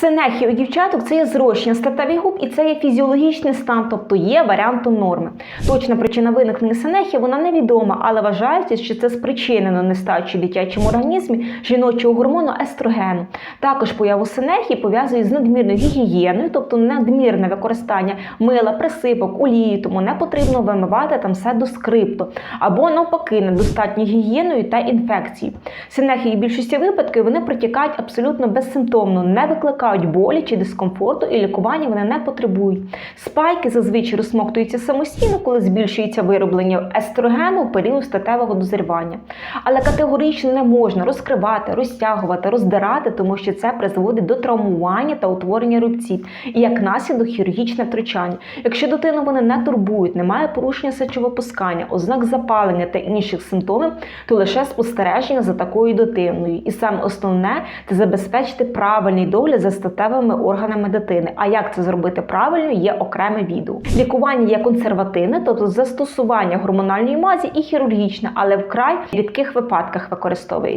Синехія у дівчаток це є зрощення статевих губ і це є фізіологічний стан, тобто є варіантом норми. Точна причина виникнення синехії вона невідома, але вважається, що це спричинено нестачею в дитячому організмі жіночого гормону естрогену. Також появу синехії пов'язують з надмірною гігієною, тобто надмірне використання мила, присипок, олії, тому не потрібно вимивати там все до скрипту, або навпаки, недостатньою гігієною та інфекції. Синехії в більшості випадків вони протікають абсолютно безсимптомно, не викликають болі чи дискомфорту, і лікування вони не потребують. Спайки зазвичай розсмоктуються самостійно, коли збільшується вироблення естрогену в період статевого дозрівання. Але категорично не можна розкривати, розтягувати, роздирати, тому що це призводить до травмування та утворення рубців і як наслідок хірургічне втручання. Якщо дитину вони не турбують, немає порушення сечовипускання, ознак запалення та інших симптомів, то лише спостереження за такою дитиною. І саме основне це забезпечити правильний догляд за статевими органами дитини. А як це зробити правильно, є окреме відео. Лікування є консервативне, тобто застосування гормональної мазі і хірургічне, але вкрай рідких випадках використовується.